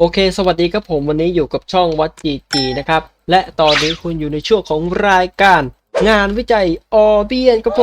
โอเค สวัสดีครับผมวันนี้อยู่กับช่องวัดจีจีนะครับ และตอนนี้คุณอยู่ในช่วงของรายการ งานวิจัยออเบียนครับผ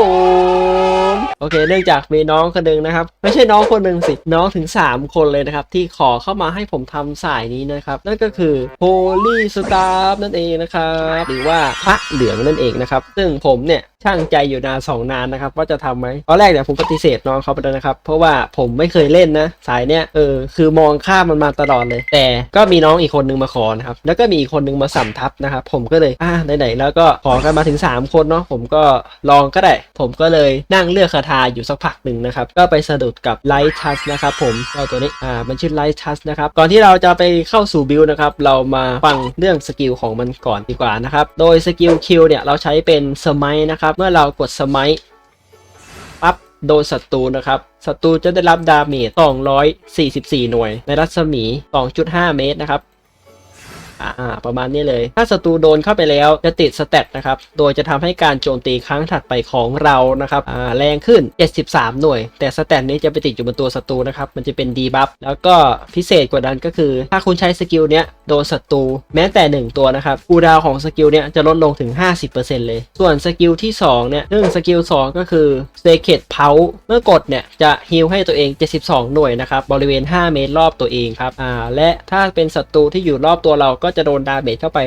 ม โอเค เนื่องจากมีน้องคนหนึ่งนะครับ ไม่ใช่น้องคนหนึ่งสิ น้องถึง 3 คนเลยนะครับ ที่ขอเข้ามาให้ผมทำสายนี้นะครับ นั่นก็คือ Holy Staff นั่นเองนะครับ หรือว่าพระเหลืองนั่นเองนะครับ ซึ่งผมเนี่ยช่างใจอยู่นานสองนานนะครับว่าจะทำไหมตอนแรกเนี่ยผมปฏิเสธน้องเขาไปแล้วนะครับ เพราะว่าผมไม่เคยเล่นนะ สายเนี่ยเออคือมองข้ามมันมาตลอดเลย แต่ก็มีน้องอีกคนนึงมาขอนะครับแล้วก็มีอีกคนนึงมาสัมทับนะครับผมก็เลยอ่าไหนๆแล้วก็ขอกันมาถึง 3คนเนาะผมก็ลองก็ได้ ผมก็เลยนั่งเลือกคาถาอยู่สักพักหนึ่งนะครับ ก็ไปสะดุดกับไลท์ทัชนะครับผมเจ้าตัวนี้อ่ามันชื่อไลท์ทัชนะครับ ก่อนที่เราจะไปเข้าสู่บิลนะครับ เรามาฟังเรื่องสกิลของมันก่อนดีกว่านะครับ โดยสกิลคิวเนี่ยเราใช้เป็นสมัยนะครับ เมื่อเรากดสมัยปั๊บโดนศัตรูนะครับศัตรูจะได้รับดาเมจ244 หน่วย ในรัศมี 2.5 เมตรนะครับ อ่าประมาณนี้เลย ถ้าศัตรูโดนเข้าไปแล้วจะติดสเตตนะครับ โดยจะทำให้การโจมตีครั้งถัดไปของเรานะครับอ่าแรงขึ้น 73 หน่วย แต่สเตตนี้จะไปติดอยู่บนตัวศัตรูนะครับ มันจะเป็นดีบัฟแล้วก็พิเศษกว่านั้นก็คือ ถ้าคุณใช้สกิลเนี้ยโดนศัตรูแม้แต่ 1 ตัวนะครับคูดาวของสกิลเนี้ยจะลดลงถึง 50%เลย ส่วนสกิลที่2เนี่ยซึ่งสกิล2ก็คือ s a c r e d p o u เมื่อกดเนี่ยจะฮีลให้ตัวเอง 72 หน่วยนะครับบริเวณ 5 เมตรรอบตัวเองครับอ่าและถ้าเป็นศัตรูที่อยู่รอบตัวเราก็จะโดนดาเมจเข้าไป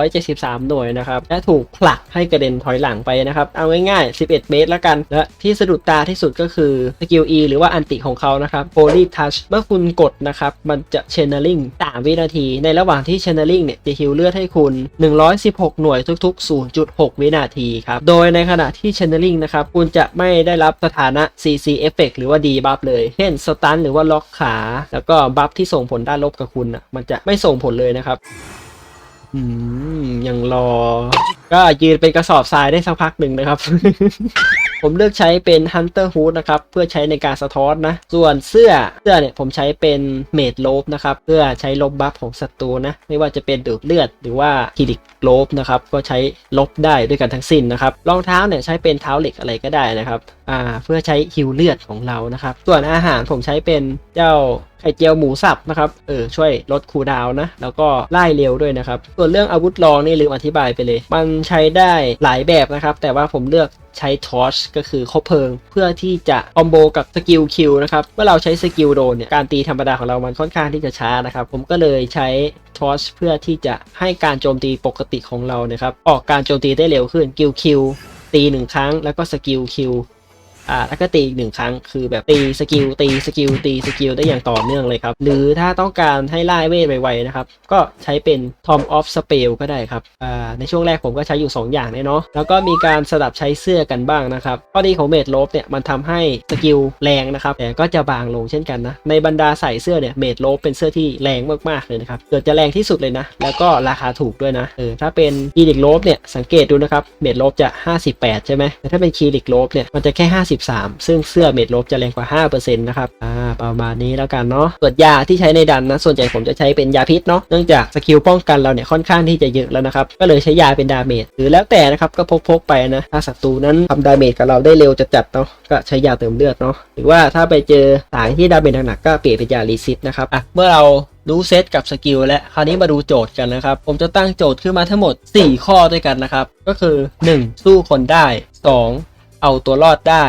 273 หน่วยนะครับ และถูกผลักให้กระเด็นถอยหลังไปนะครับ เอาง่ายๆ 11 เมตรแล้วกัน และที่สะดุดตาที่สุดก็คือสกิล E หรือว่าอันติของเขานะครับ Holy Touch เมื่อคุณกดนะครับ มันจะ Channeling 3วินาที ในระหว่างที่ Channeling เนี่ยจะฮิลเลือดให้คุณ 116 หน่วยทุก ๆ 0.6 วินาทีครับ โดยในขณะที่ Channeling นะครับ คุณจะไม่ได้รับสถานะ CC Effect หรือว่า Debuff เลย เช่น Stun หรือว่าล็อกขา แล้วก็บัฟที่ส่งผลด้านลบกับคุณอะมันจะไม่ส่งผลเลยนะครับอืมยังรอ ก็ยืนเป็นกระสอบทรายได้สักพักหนึ่งนะครับ ผมเลือกใช้เป็น Hunter Hood นะครับ เพื่อใช้ในการสะท้อนนะ ส่วนเสื้อเสื้อเนี่ยผมใช้เป็น Made Lobe นะครับ เพื่อใช้ลบบัฟของศัตรูนะ ไม่ว่าจะเป็นดูดเลือดหรือว่าคิริกโลบนะครับ ก็ใช้ลบได้ด้วยกันทั้งสิ้นนะครับรองเท้าเนี่ยใช้เป็นเท้าเหล็กอะไรก็ได้นะครับ อ่า เพื่อใช้ฮิวเลือดของเรานะครับ ส่วนอาหารผมใช้เป็นเจ้าไข่เจียวหมูสับนะครับเออช่วยลดคูดาวนะ แล้วก็ไล่เร็วด้วยนะครับ ส่วนเรื่องอาวุธรองนี่ลืมอธิบายไปเลย มันใช้ได้หลายแบบนะครับ แต่ว่าผมเลือกใช้ทอชก็คือคบเพลิง เพื่อที่จะคอมโบกับสกิลคิวนะครับเมื่อเราใช้สกิลโดนเนี่ยการตีธรรมดาของเรามันค่อนข้างที่จะช้านะครับ ผมก็เลยใช้ทอชเพื่อที่จะให้การโจมตีปกติของเรานะครับออกการโจมตีได้เร็วขึ้นกิลคิวตีหนึ่งครั้งแล้วก็สกิลคิว อ่าแล้วก็ตีอีกหนึ่งครั้งคือแบบตีสกิลตีสกิลตีสกิลได้อย่างต่อเนื่องเลยครับ หรือถ้าต้องการให้ไล่เวทไวๆนะครับ ก็ใช้เป็น Tom of Spell ก็ได้ครับอ่าในช่วงแรกผมก็ใช้อยู่ 2 อย่างเนาะแล้วก็มีการสลับใช้เสื้อกันบ้างนะครับข้อดีของเมดโลบเนี่ยมันทำให้สกิลแรงนะครับแต่ก็จะบางลงเช่นกันนะในบรรดาใส่เสื้อเนี่ยเมดโลบเป็นเสื้อที่แรงมากๆเลยนะครับเกือบจะแรงที่สุดเลยนะ แล้วก็ราคาถูกด้วยนะเออถ้าเป็นคีริกโลบเนี่ยสังเกตดูนะครับเมดโลบจะ 58 ใช่ไหมแต่ถ้าเป็นคีริกโลบเนี่ยมันจะแค่53ซึ่งเสื้อเม็ดลบจะแรงกว่า 5%นะครับอ่าประมาณนี้แล้วกันเนาะส่วนยาที่ใช้ในดันนะ ส่วนใหญ่ผมจะใช้เป็นยาพิษเนาะเนื่องจากสกิลป้องกันเราเนี่ยค่อนข้างที่จะเยอะแล้วนะครับ ก็เลยใช้ยาเป็นดาเมจหรือแล้วแต่นะครับก็พกๆไปนะ ถ้าศัตรูนั้นทำดาเมจกับเราได้เร็วจัดๆเนาะก็ใช้ยาเติมเลือดเนาะหรือว่าถ้าไปเจอสายที่ดาเมจหนักๆก็เปลี่ยนเป็นยารีซิตนะครับอะเมื่อเรารู้เซตกับสกิลและคราวนี้มาดูโจทย์กันนะครับ ผมจะตั้งโจทย์ขึ้นมาทั้งหมด 4 ข้อด้วยกันนะครับ ก็คือ 1. สู้คนได้ 2. เอาตัวรอดได้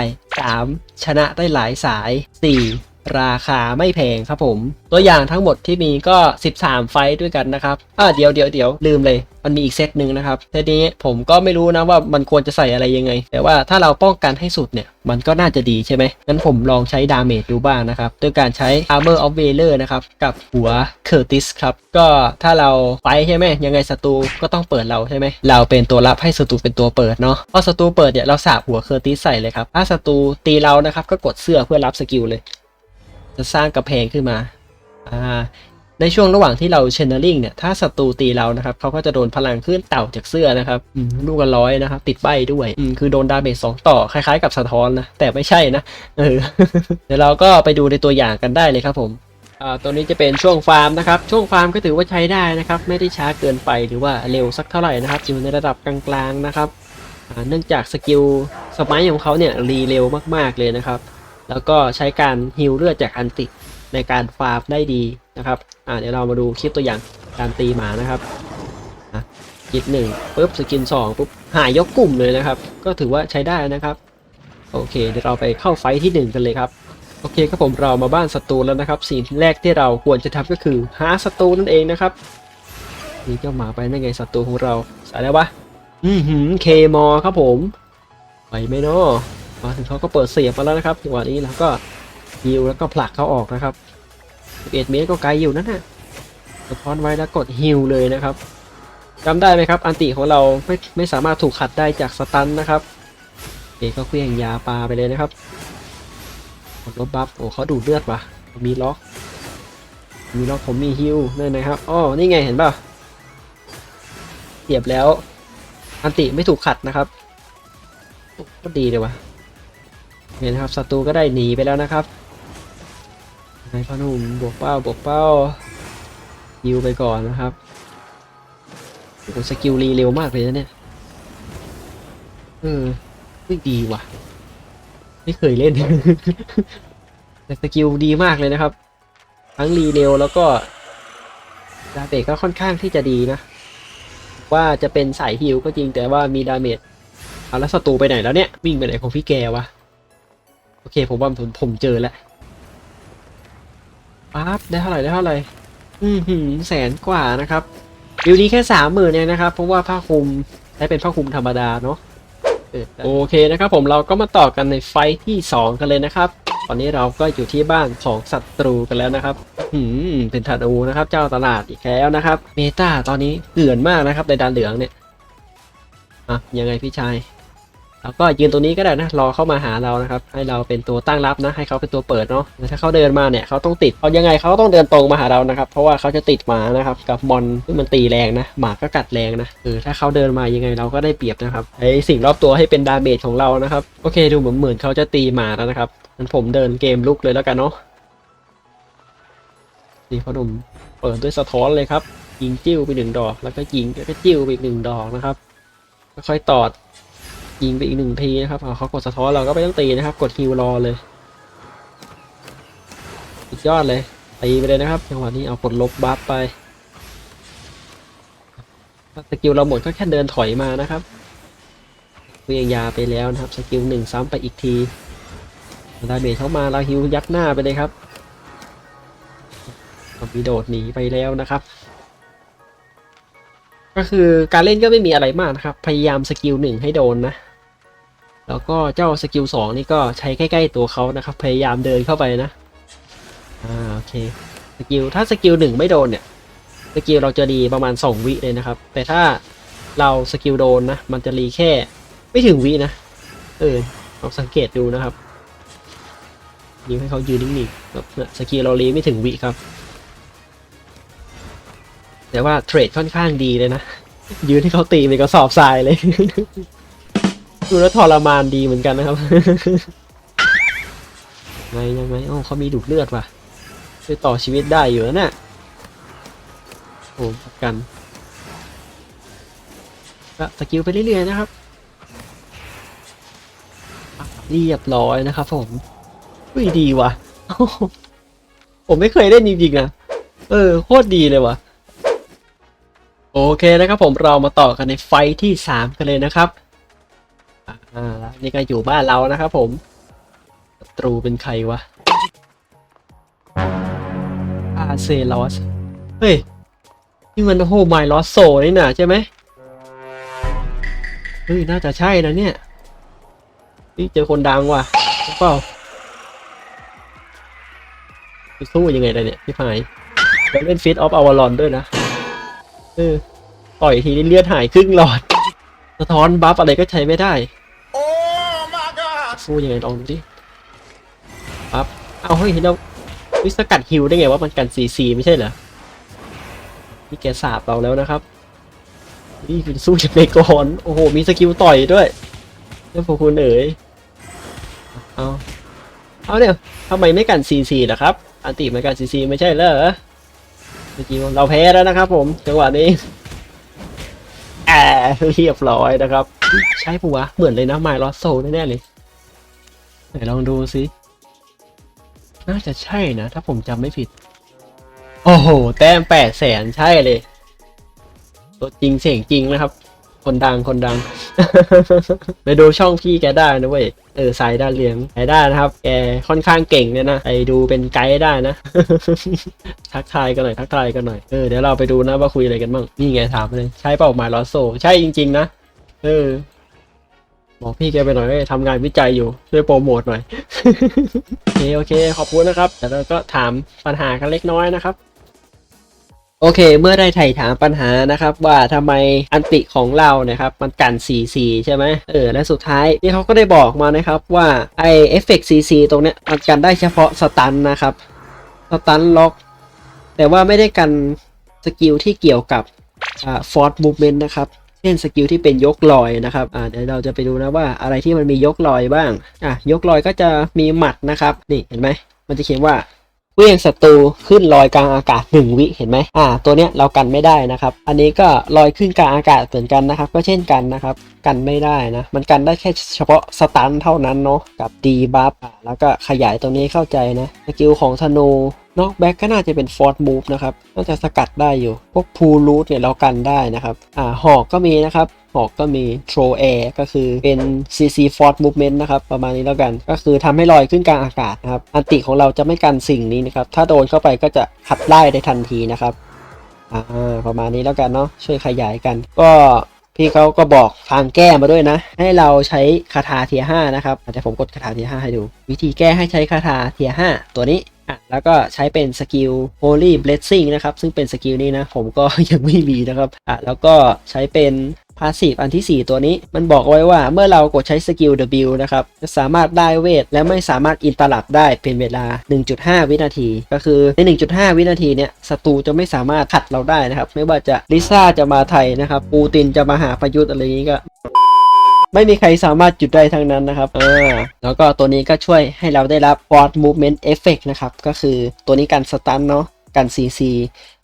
3. ชนะได้หลายสาย 4. ราคาไม่แพงครับผม ตัวอย่างทั้งหมดที่มีก็ 13 ไฟต์ด้วยกันนะครับอ่าเดี๋ยวเดี๋ยวเดี๋ยวลืมเลย มันมีอีกเซตหนึ่งนะครับทีนี้ผมก็ไม่รู้นะว่ามันควรจะใส่อะไรยังไง แต่ว่าถ้าเราป้องกันให้สุดเนี่ย มันก็น่าจะดีใช่ไหมงั้นผมลองใช้ดาเมจดูบ้างนะครับด้วยการใช้ Armor of Valor นะครับ กับหัว Curtis ครับ ก็ถ้าเราไฟท์ใช่ไหมยังไงศัตรูก็ต้องเปิดเราใช่ไหมเราเป็นตัวรับให้ศัตรูเป็นตัวเปิดเนาะพอศัตรูเปิดเนี่ยเราสาบหัว Curtis ใส่เลยครับถ้าศัตรูตีเรานะครับก็กดเสื้อเพื่อรับสกิลเลย จะสร้างกระแพงขึ้นมาอ่าในช่วงระหว่างที่เราเชนเนอริงเนี่ย ถ้าศัตรูตีเรานะครับเขาก็จะโดนพลังขึ้นเต่าจากเสื้อนะครับลูกละร้อยนะครับ ติดใบด้วยอืมคือโดนดาเมจสองต่อ คล้ายๆกับสะท้อนนะ แต่ไม่ใช่นะ เออ เดี๋ยวเราก็ไปดูในตัวอย่างกันได้เลยครับผม อ่า ตัวนี้จะเป็นช่วงฟาร์มนะครับ ช่วงฟาร์มก็ถือว่าใช้ได้นะครับ ไม่ได้ช้าเกินไปหรือว่าเร็วสักเท่าไหร่นะครับ อยู่ในระดับกลางๆนะครับ เนื่องจากสกิลสมัยของเขาเนี่ยรีเร็วมากๆเลยนะครับ แล้วก็ใช้การฮิลเลือดจากอันติในการฟาร์มได้ดีนะครับอ่าเดี๋ยวเรามาดูคลิปตัวอย่างการตีหมานะครับอะกิดหนึ่งปุ๊บสกินสองปุ๊บหายยกกลุ่มเลยนะครับ ก็ถือว่าใช้ได้นะครับ โอเค เดี๋ยวเราไปเข้าไฟที่หนึ่งกันเลยครับ โอเคครับผมเรามาบ้านศัตรูแล้วนะครับ สิ่งแรกที่เราควรจะทำก็คือหาศัตรูนั่นเองนะครับนี่เจ้าหมาไปได้ไงศัตรูของเราใส่แล้ววะอือหือเคมอครับผมไปไหมเนาะ มาถึงเขาก็เปิดเสียบมาแล้วนะครับจังหวะนี้เราก็ฮิวแล้วก็ผลักเขาออกนะครับ11เมตรก็ไกลอยู่นั่นนะสะท้อนไว้แล้วกดฮิวเลยนะครับจำได้ไหมครับ อันติของเราไม่ไม่สามารถถูกขัดได้จากสตันนะครับเอก็เคลื่องยาปลาไปเลยนะครับกดลบบัฟโอ้เขาดูดเลือดว่ะมีล็อก มีล็อกผมมีฮิวนั่นนะครับอ๋อนี่ไงเห็นป่ะเสียบแล้ว อันติไม่ถูกขัดนะครับก็ดีเลยว่ะ นนะครับศัตรูก็ได้หนีไปแล้วนะครับนายพอหนุ่มบวกเป้าบวกเป้าฮิวไปก่อนนะครับโอ้สกิลรีเร็วมากเลยนะเนี่ยเออไม่ดีว่ะ ไม่เคยเล่น แต่สกิลดีมากเลยนะครับ ทั้งรีเร็วแล้วก็ดาเมจก็ค่อนข้างที่จะดีนะ ว่าจะเป็นสายฮิลก็จริงแต่ว่ามีดาเมจเอาแล้วศัตรูไปไหนแล้วเนี่ย วิ่งไปไหนของพี่แกวะ โอเคผมว่าผมผมเจอแล้วปั๊บได้เท่าไหร่ได้เท่าไหร่อือหืแสนกว่านะครับวิวนี้แค่สามหมื่นเนี่ยนะครับ เพราะว่าผ้าคลุมใช้เป็นผ้าคลุมธรรมดาเนาะโอเคนะครับผมเราก็มาต่อกันในไฟที่ 2 กันเลยนะครับ ตอนนี้เราก็อยู่ที่บ้านของศัตรูกันแล้วนะครับหืมเป็นธนูนะครับ เจ้าตลาดอีกแล้วนะครับ เมตาตอนนี้เกื่อนมากนะครับในดานเหลืองเนี่ยอะยังไงพี่ชาย เราก็ยืนตรงนี้ก็ได้นะรอเข้ามาหาเรานะครับ ให้เราเป็นตัวตั้งรับนะให้เขาเป็นตัวเปิดเนาะแต่ถ้าเขาเดินมาเนี่ยเขาต้องติดเขายังไงเขาก็ต้องเดินตรงมาหาเรานะครับ เพราะว่าเขาจะติดหมานะครับกับมอนที่มันตีแรงนะหมาก็กัดแรงนะเออถ้าเขาเดินมายังไงเราก็ได้เปรียบนะครับไอสิ่งรอบตัวให้เป็นดาเมจของเรานะครับโอเคดูเหมือนเหมือนเขาจะตีหมาแล้วนะครับงั้นผมเดินเกมลุกเลยแล้วกันเนาะนี่พ่อหนุ่มเปิดด้วยสะท้อนเลยครับยิงจิ้วไปหนึ่งดอก แล้วก็ยิงแล้วก็จิ้วไปหนึ่งดอกนะครับค่อยตอด ยิงไปอีกหนึ่งทีนะครับเขากดสะท้อนเราก็ไม่ต้องตีนะครับ กดฮิวรอเลยสุดยอดเลยตีไปเลยนะครับจังหวะนี้เอากดลบบัฟไปสกิลเราหมดก็แค่เดินถอยมานะครับเวียงยาไปแล้วนะครับ สกิลหนึ่งซ้ำไปอีกทีดาเมจเข้ามาเราฮิวยัดหน้าไปเลยครับมีโดดหนีไปแล้วนะครับ ก็คือการเล่นก็ไม่มีอะไรมากนะครับ พยายามสกิลหนึ่งให้โดนนะ แล้วก็เจ้าสกิลสองนี่ก็ใช้ใกล้ๆตัวเขานะครับ พยายามเดินเข้าไปนะ อ่า โอเค สกิล ถ้าสกิลหนึ่งไม่โดนเนี่ย สกิลเราจะรีประมาณสองวิเลยนะครับ แต่ถ้าเราสกิลโดนนะ มันจะรีแค่ไม่ถึงวินะ เออลองสังเกตดูนะครับยิงให้เขายืนนิ่งๆแบบเนี่ยสกิลเรารีไม่ถึงวิครับ แต่ว่าเทรดค่อนข้างดีเลยนะ ยืนให้เขาตีเป็นกระสอบทรายเลย ดูแล้วทรมานดีเหมือนกันนะครับ ไงยังไงโอ้เขามีดูดเลือดว่ะช่วยต่อชีวิตได้อยู่นะเนี่ยโอ้พักกันก็สกิลไปเรื่อยๆนะครับ เรียบร้อยนะครับผมอุ้ยดีว่ะ ผมไม่เคยเล่นจริงๆนะ เออโคตรดีเลยว่ะ โอเคนะครับผมเรามาต่อกันในไฟท์ที่ 3 กันเลยนะครับ อ่านี่ก็อยู่บ้านเรานะครับผมศัตรูเป็นใครวะอาเซลอส เฮ้ย นี่มันโฮไมลอสโซนี่นะใช่ไหมเฮ้ย น่าจะใช่นะเนี่ยนี่เจอคนดังว่ะเปล่าสู้ยังไงได้เนี่ยพี่พายแล้วเล่นฟิตออฟอวารอนด้วยนะ เออ ต่อยทีนี้เลือดหายครึ่งหลอด สะท้อนบัฟอะไรก็ใช้ไม่ได้ สู้ยังไงลองดูดิปั๊บเอาเฮ้ยเราวิสกัดฮิวได้ไงว่ามันกันซีซีไม่ใช่เหรอนี่แกสาบเราแล้วนะครับ นี่คือสู้จากในกรโอ้โห มีสกิลต่อยด้วยเรื่องพวกคุณเอ๋ยเอาเอาเนี่ยทำไมไม่กันซีซีล่ะครับ อันติมันกันซีซีไม่ใช่เหรอกิลเราแพ้แล้วนะครับผม จังหวะนี้แอบเรียบร้อยนะครับ ใช่ปะวะ เหมือนเลยนะไมลอสโซแน่ๆเลย ไหนลองดูสิน่าจะใช่นะ ถ้าผมจำไม่ผิด โอ้โห แต้มแปดแสนใช่เลย ตัวจริงเสียงจริงนะครับ คนดังคนดัง ไปดูช่องพี่แกได้นะเว้ย เออสายด้านเลี้ยงสายด้านนะครับ แกค่อนข้างเก่งเลยนะ ไปดูเป็นไกด์ได้นะ ทักทายกันหน่อยทักทายกันหน่อย เออเดี๋ยวเราไปดูนะว่าคุยอะไรกันบ้าง นี่ไงถามเลย ใช่เปล่าหมายลอโซ ใช่จริง ๆ นะ เออ บอกพี่แกไปหน่อยทำงานวิจัยอยู่ช่วยโปรโมทหน่อยโอเคโอเค ขอบคุณนะครับเดี๋ยวเราก็ถามปัญหากันเล็กน้อยนะครับ โอเค เมื่อได้ไถ่ถามปัญหานะครับ ว่าทำไมอันติของเรานะครับ มันกัน4 4ใช่ไหมเออและสุดท้ายที่เขาก็ได้บอกมานะครับว่าไอเอฟเฟกต์4 4ตรงเนี้ยมันกันได้เฉพาะสตันนะครับสตันล็อก แต่ว่าไม่ได้กันสกิลที่เกี่ยวกับอ่าฟอร์ดมูฟเมนต์นะครับ เช่นสกิลที่เป็นยกลอยนะครับอ่าเดี๋ยวเราจะไปดูนะว่าอะไรที่มันมียกลอยบ้างอะยกลอยก็จะมีหมัดนะครับ นี่เห็นไหมมันจะเขียนว่า เวียงศัตรูขึ้นลอยกลางอากาศ 1 วิเห็นไหมอ่า ตัวเนี้ยเรากันไม่ได้นะครับ อันนี้ก็ลอยขึ้นกลางอากาศเหมือนกันนะครับ ก็เช่นกันนะครับ กันไม่ได้นะ มันกันได้แค่เฉพาะสตันเท่านั้นเนาะ กับดีบัฟอ่าแล้วก็ขยายตรงนี้เข้าใจนะ สกิลของธนูนอกแบ็กก็น่าจะเป็นฟอร์ m มูฟนะครับ น่าจะสกัดได้อยู่ พวกพูรูทเนี่ยเรากันได้นะครับ อ่า หอกก็มีนะครับ อกก็มีโทรแอร์ก็คือเป็น CC Force Movement นะครับ ประมาณนี้แล้วกัน ก็คือทำให้ลอยขึ้นกลางอากาศนะครับ อันติของเราจะไม่กันสิ่งนี้นะครับ ถ้าโดนเข้าไปก็จะขับไล่ได้ทันทีนะครับ อ่า ประมาณนี้แล้วกันเนาะ ช่วยขยายกัน ก็พี่เขาก็บอกทางแก้มาด้วยนะ ให้เราใช้คาถาเทียห้านะครับเดี๋ยวผมกดคาถาเทียห้าให้ดู วิธีแก้ให้ใช้คาถาเทียห้าตัวนี้อะแล้วก็ใช้เป็นสกิล Holy Blessing นะครับ ซึ่งเป็นสกิลนี้นะ ผมก็ยังไม่มีนะครับอะแล้วก็ใช้เป็น พาสซีฟอันทีสี่ 4 ตัวนี้ มันบอกไว้ว่าเมื่อเรากดใช้สกิล W นะครับจะสามารถได้เวท และไม่สามารถอินตลับได้เป็นเวลา 1.5 วินาที ก็คือใน 1.5 วินาทีเนี่ยศัตรูจะไม่สามารถขัดเราได้นะครับ ไม่ว่าจะลิซ่าจะมาไทยนะครับปูตินจะมาหาประยุทธ์อะไรอย่างนี้ก็ไม่มีใครสามารถหยุดได้ทั้งนั้นนะครับอ่าแล้วก็ตัวนี้ก็ช่วยให้เราได้รับ Force Movement Effect นะครับ ก็คือตัวนี้กันสตันเนาะ กัน CC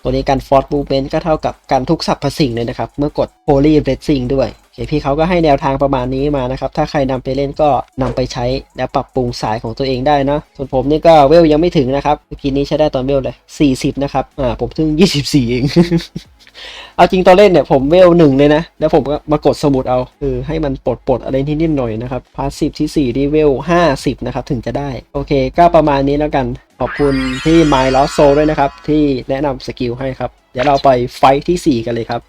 ตัวนี้กัน Force Movement ก็เท่ากับการทุกสรรพสิ่งเลยนะครับ เมื่อกด Holy Blessing ด้วยเคพี่เขาก็ให้แนวทางประมาณนี้มานะครับ ถ้าใครนำไปเล่นก็นำไปใช้และปรับปรุงสายของตัวเองได้เนาะส่วนผมนี่ก็เวลยังไม่ถึงนะครับเมื่อกี้นี้ใช้ได้ตอนเวลเลย 40 นะครับ อ่าผมถึง 24 เอง เอาจริงตอนเล่นเนี่ยผมเวลหนึ่งเลยนะ แล้วผมก็มากดสมุดเอาเออให้มันปลดปลดอะไรนิดๆหน่อยนะครับพาสซีฟที่ 4 ที่เวล 50 นะครับ ถึงจะได้ โอเค ก็ประมาณนี้แล้วกัน ขอบคุณที่ My Lost Soul ด้วยนะครับ ที่แนะนำสกิลให้ครับ เดี๋ยวเราไปไฟท์ที่ 4 กันเลยครับ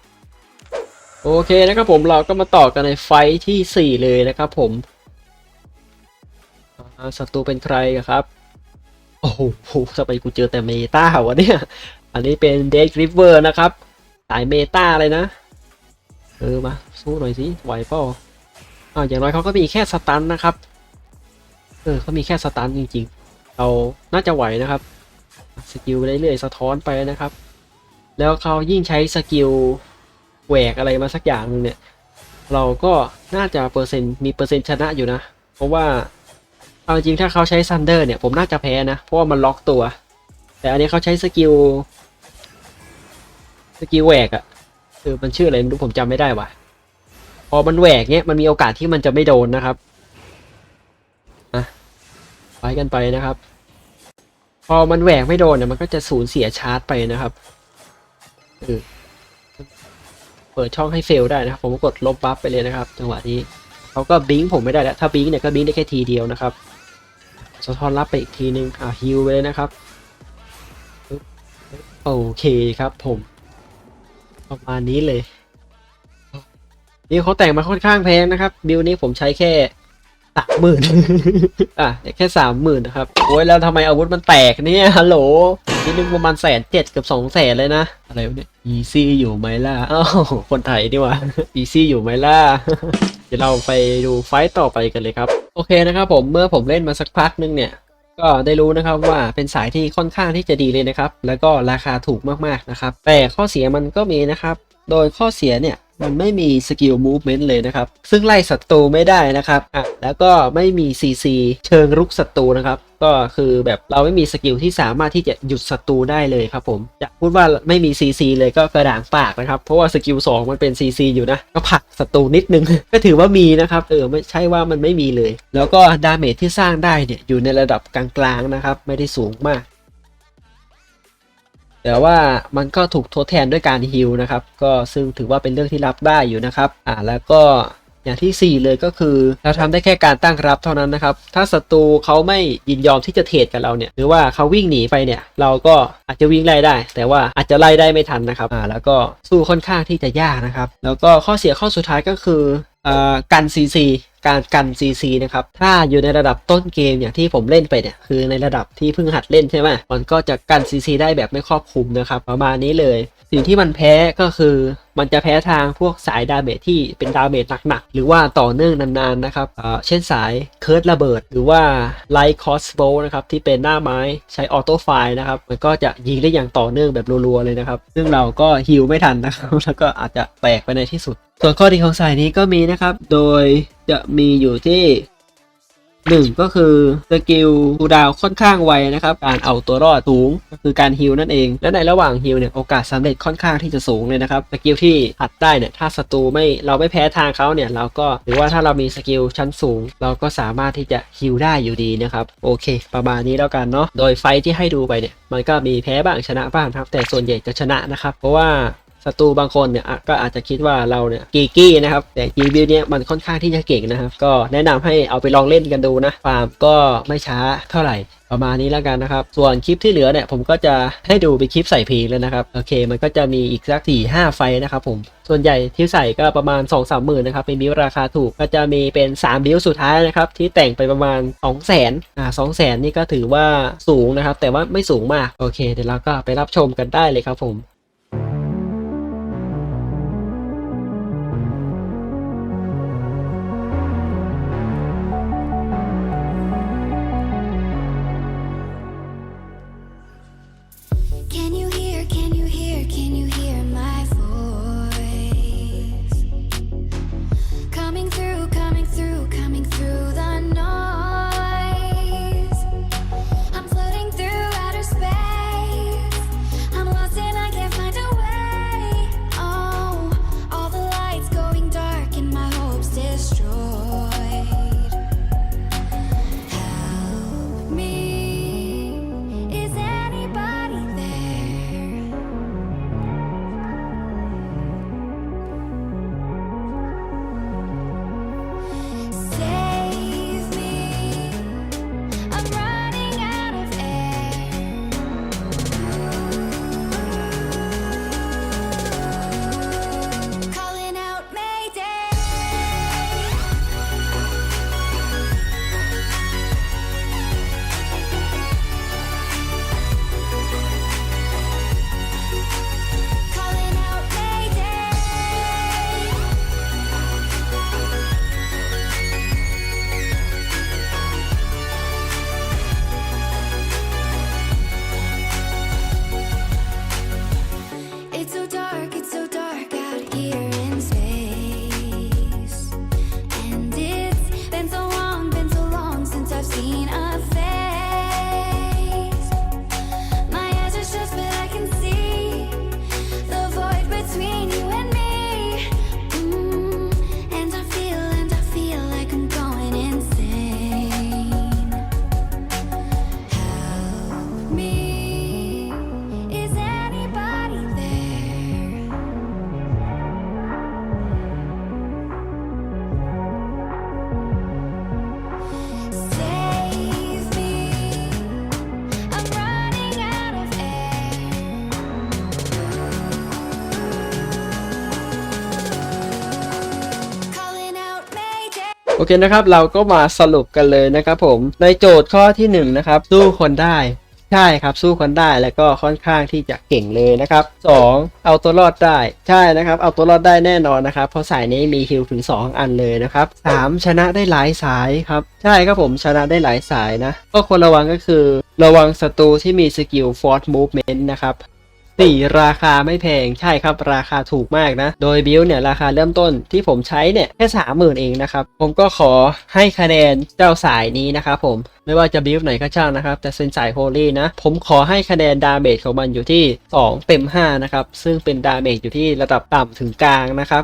โอเคนะครับผมเราก็มาต่อกันในไฟท์ที่ 4 เลยนะครับผมศัตรูเป็นใครครับ โอ้โหทำไมกูเจอแต่เมตาวะเนี่ย อันนี้เป็นเด d ริเวอร์นะครับ สายเมตาเลยนะ เออมาสู้หน่อยสิไหวเปล่าอ่าอย่างน้อยเขาก็มีแค่สตันนะครับ เออเขามีแค่สตันจริงๆ เราน่าจะไหวนะครับ สกิลไปเรื่อยๆสะท้อนไปนะครับ แล้วเขายิ่งใช้สกิลแหวกอะไรมาสักอย่างหนึงเนี่ย เราก็น่าจะเปอร์เซ็นต์มีเปอร์เซ็นต์ชนะอยู่นะ เพราะว่าเอาจริงถ้าเขาใช้ซันเดอร์เนี่ยผมน่าจะแพ้นะ เพราะว่ามันล็อกตัว แต่อันนี้เขาใช้สกิล สกิลแหวกอะเออมันชื่ออะไรไม่รู้ผมจำไม่ได้ว่ะ พอมันแหวกเนี้ยมันมีโอกาสที่มันจะไม่โดนนะครับอะไปกันไปนะครับ พอมันแหวกไม่โดนเนี่ยมันก็จะสูญเสียชาร์จไปนะครับเออเปิดช่องให้เฟลได้นะครับ ผมกดลบบัฟไปเลยนะครับ จังหวะนี้เขาก็บิงผมไม่ได้แล้วถ้าบิงเนี่ยก็บิงได้แค่ทีเดียวนะครับสะท้อนรับไปอีกทีนึงอ่าฮิวไปเลยนะครับโอเคครับผม ประมาณนี้เลย นี่เขาแต่งมาค่อนข้างแพงนะครับ บิลนี้ผมใช้แค่สามหมื่นอะแค่สามหมื่นนะครับ โอ้ยแล้วทำไมอาวุธมันแตกเนี่ยฮัลโหลนี่นึงประมาณแสนเจ็ดกับสองแสนเลยนะ อะไรวะเนี่ยอีซี่อยู่ไหมล่ะอ้าวคนไทยดีว่าอีซี่อยู่ไหมล่ะเดี๋ยวเราไปดูไฟต์ต่อไปกันเลยครับ โอเคนะครับผมเมื่อผมเล่นมาสักพักนึงเนี่ย ก็ได้รู้นะครับว่าเป็นสายที่ค่อนข้างที่จะดีเลยนะครับ แล้วก็ราคาถูกมากๆนะครับ แต่ข้อเสียมันก็มีนะครับ โดยข้อเสียเนี่ย มันไม่มีสกิลมูฟเมนต์เลยนะครับ ซึ่งไล่ศัตรูไม่ได้นะครับอะแล้วก็ไม่มี CC เชิงรุกศัตรูนะครับก็คือแบบเราไม่มีสกิลที่สามารถที่จะหยุดศัตรูได้เลยครับผมจะพูดว่าไม่มี CC เลยก็กระด่างปากนะครับ เพราะว่าสกิล2มันเป็น CC อยู่นะ ก็ผลักศัตรูนิดนึง ก็ถือว่ามีนะครับ เออไม่ใช่ว่ามันไม่มีเลย แล้วก็ดาเมจที่สร้างได้เนี่ยอยู่ในระดับกลางๆนะครับ ไม่ได้สูงมาก แต่ว่ามันก็ถูกทดแทนด้วยการฮิลนะครับ ก็ซึ่งถือว่าเป็นเรื่องที่รับได้อยู่นะครับ อ่าแล้วก็อย่างที่ 4 เลยก็คือเราทำได้แค่การตั้งรับเท่านั้นนะครับ ถ้าศัตรูเขาไม่ยินยอมที่จะเทรดกับเราเนี่ย หรือว่าเขาวิ่งหนีไปเนี่ย เราก็อาจจะวิ่งไล่ได้ แต่ว่าอาจจะไล่ได้ไม่ทันนะครับอ่าแล้วก็สู้ค่อนข้างที่จะยากนะครับ แล้วก็ข้อเสียข้อสุดท้ายก็คืออ่ากัน CC การกัน CC นะครับ ถ้าอยู่ในระดับต้นเกมอย่างที่ผมเล่นไปเนี่ยคือในระดับที่เพิ่งหัดเล่นใช่ไหมมันก็จะกัน CC ได้แบบไม่ครอบคลุมนะครับ ประมาณนี้เลย สิ่งที่มันแพ้ก็คือมันจะแพ้ทางพวกสายดาเมจที่เป็นดาเมจหนักๆ หรือว่าต่อเนื่องนานๆนะครับเช่นสายเคิร์ดระเบิด หรือว่าไลท์คอสโบนะครับที่เป็นหน้าไม้ใช้ออโต้ไฟนะครับ มันก็จะยิงได้อย่างต่อเนื่องแบบรัวๆเลยนะครับ ซึ่งเราก็ฮิลไม่ทันนะครับ แล้วก็อาจจะแตกไปในที่สุด ส่วนข้อดีของสายนี้ก็มีนะครับ โดยจะมีอยู่ที่หนึ่งก็คือสกิลคูดาวค่อนข้างไวนะครับ การเอาตัวรอดสูงก็คือการฮิลนั่นเอง และในระหว่างฮิลเนี่ยโอกาสสำเร็จค่อนข้างที่จะสูงเลยนะครับสกิลที่อัดได้เนี่ยถ้าศัตรูไม่เราไม่แพ้ทางเขาเนี่ยเราก็หรือว่าถ้าเรามีสกิลชั้นสูง เราก็สามารถที่จะฮิลได้อยู่ดีนะครับโอเค ประมาณนี้แล้วกันเนาะโดยไฟที่ให้ดูไปเนี่ยมันก็มีแพ้บ้างชนะบ้างครับแต่ส่วนใหญ่จะชนะนะครับเพราะว่า ศัตรูบางคนเนี่ยก็อาจจะคิดว่าเราเนี่ยกีกี้นะครับ แต่กีบิวเนี่ยมันค่อนข้างที่จะเก่งนะครับ ก็แนะนำให้เอาไปลองเล่นกันดูนะฟาร์มก็ไม่ช้าเท่าไหร่ประมาณนี้แล้วกันนะครับ ส่วนคลิปที่เหลือเนี่ยผมก็จะให้ดูเป็นคลิปใส่เพลงเลยนะครับ โอเค มันก็จะมีอีกสักสี่ห้าไฟนะครับผม ส่วนใหญ่ที่ใส่ก็ประมาณ 2 3 0 0 0 0นะครับ เป็นบิวราคาถูก ก็จะมีเป็น 3 บิวสุดท้ายนะครับ ที่แต่งไปประมาณ 2 0 0 0 0 0อ่า2 0 0 0 0นี่ก็ถือว่าสูงนะครับ แต่ว่าไม่สูงมาก โอเค เดี๋ยวเราก็ไปรับชมกันได้เลยครับผม โอเคนะครับ เราก็มาสรุปกันเลยนะครับผมในโจทย์ข้อที่1นงนะครับสู้คนได้ใช่ครับสู้คนได้แล้วก็ค่อนข้างที่จะเก่งเลยนะครับ 2. เอาตัวรอดได้ใช่นะครับเอาตัวรอดได้แน่นอนนะครับเพราะสายนี้มีฮิลถึง 2 อันเลยนะครับ 3. ชนะได้หลายสายครับใช่ครับผมชนะได้หลายสายนะก็ควรระวังก็คือ ระวังศัตรูที่มีสกิล Force Movement นะครับ 4 ราคาไม่แพงใช่ครับราคาถูกมากนะ โดยบิลเนี่ยราคาเริ่มต้นที่ผมใช้เนี่ยแค่สามหมื่นเองนะครับ ผมก็ขอให้คะแนนเจ้าสายนี้นะครับผม ไม่ว่าจะบิลไหนก็ช่างนะครับ แต่เป็นสายโฮลี่นะ ผมขอให้คะแนนดาเมจของมันอยู่ที่ 2 เต็ม 5 นะครับ ซึ่งเป็นดาเมจอยู่ที่ระดับต่ำถึงกลางนะครับ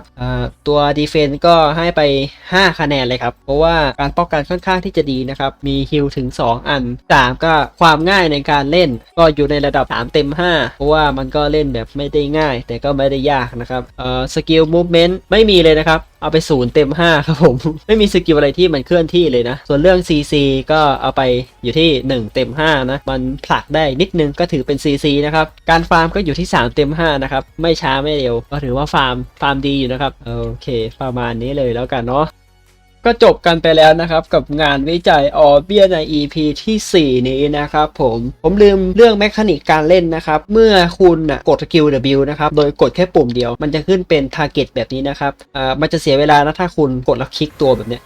ตัวดีเฟนต์ก็ให้ไป 5 คะแนนเลยครับ เพราะว่าการป้องกันค่อนข้างที่จะดีนะครับ มีฮิลถึง 2 อัน3ก็ความง่ายในการเล่น ก็อยู่ในระดับ 3 เต็ม 5 เพราะว่ามันก็เล่นแบบไม่ได้ง่าย แต่ก็ไม่ได้ยากนะครับสกิลมูฟเมนต์ไม่มีเลยนะครับ เอาไปศูนย์เต็ม5ครับผม ไม่มีสกิลอะไรที่มันเคลื่อนที่เลยนะ ส่วนเรื่อง CC ก็เอาไปอยู่ที่ 1 เต็ม5นะ มันผลักได้นิดนึงก็ถือเป็น CC นะครับ การฟาร์มก็อยู่ที่ 3 เต็ม5นะครับ ไม่ช้าไม่เร็ว ก็ถือว่าฟาร์มฟาร์มดีอยู่นะครับ โอเค ประมาณนี้เลยแล้วกันเนาะ ก็จบกันไปแล้วนะครับกับงานวิจัยออเบียใน EP ทีสี่ 4 นี้นะครับผมผมลืมเรื่องแมคานิกการเล่นนะครับ เมื่อคุณนะกดสกิล W นะครับ โดยกดแค่ปุ่มเดียว มันจะขึ้นเป็น Target แบบนี้นะครับอ่ามันจะเสียเวลานะถ้าคุณกดแล้วคลิกตัวแบบเนี้ย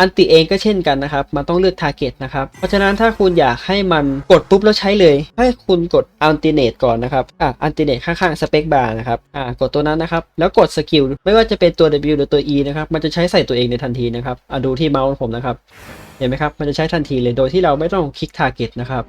อันติเองก็เช่นกันนะครับ มันต้องเลือก Target นะครับ เพราะฉะนั้นถ้าคุณอยากให้มันกดปุ๊บแล้วใช้เลย ให้คุณกดอันติเนตก่อนนะครับ อะอันติเนตข้างๆสเปกบาร์นะครับ อ่ากดตัวนั้นนะครับ แล้วกดสกิลไม่ว่าจะเป็นตัว W หรือตัว E นะครับ มันจะใช้ใส่ตัวเองในทันทีนะครับ อะดูที่เมาส์ผมนะครับ เห็นไหมครับ มันจะใช้ทันทีเลย โดยที่เราไม่ต้องคลิก Target นะครับ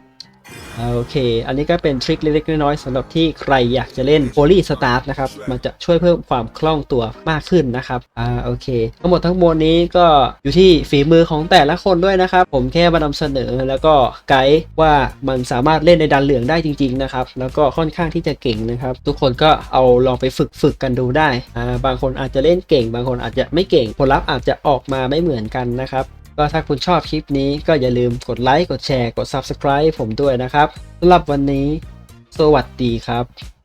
โอเค อันนี้ก็เป็นทริคเล็กๆน้อยๆสำหรับที่ใครอยากจะเล่น Holy Staff นะครับ มันจะช่วยเพิ่มความคล่องตัวมากขึ้นนะครับ อ่า โอเค ทั้งหมดทั้งมวลนี้ก็อยู่ที่ฝีมือของแต่ละคนด้วยนะครับ ผมแค่มานำเสนอแล้วก็ไกด์ว่ามันสามารถเล่นในดันเหลืองได้จริง ๆ นะครับ แล้วก็ค่อนข้างที่จะเก่งนะครับ ทุกคนก็เอาลองไปฝึกฝึกกันดูได้ อ่า บางคนอาจจะเล่นเก่ง บางคนอาจจะไม่เก่ง ผลลัพธ์อาจจะออกมาไม่เหมือนกันนะครับ ก็ถ้าคุณชอบคลิปนี้ก็อย่าลืมกดไลค์ กดแชร์ กด Subscribe ผมด้วยนะครับสำหรับวันนี้ สวัสดีครับ